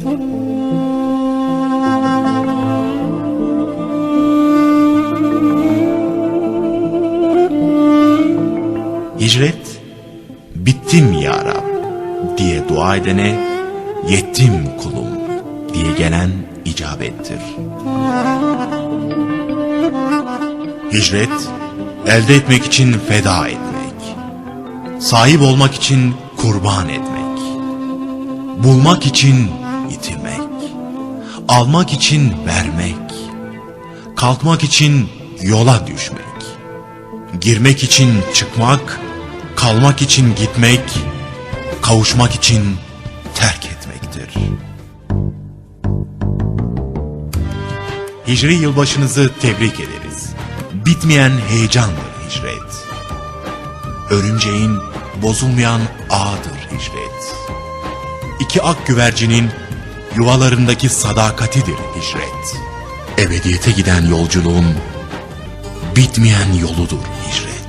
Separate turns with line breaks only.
Hicret, bittim ya Rab diye dua edene, yettim kulum diye gelen icabettir. Hicret, elde etmek için feda etmek, sahip olmak için kurban etmek, bulmak için yitirmek, almak için vermek, kalkmak için yola düşmek, girmek için çıkmak, kalmak için gitmek, kavuşmak için terk etmektir. Hicri yılbaşınızı tebrik ederiz. Bitmeyen heyecandır hicret. Örümceğin bozulmayan ağıdır hicret. İki ak güvercinin yuvalarındaki sadakatidir hicret. Ebediyete giden yolculuğun bitmeyen yoludur hicret.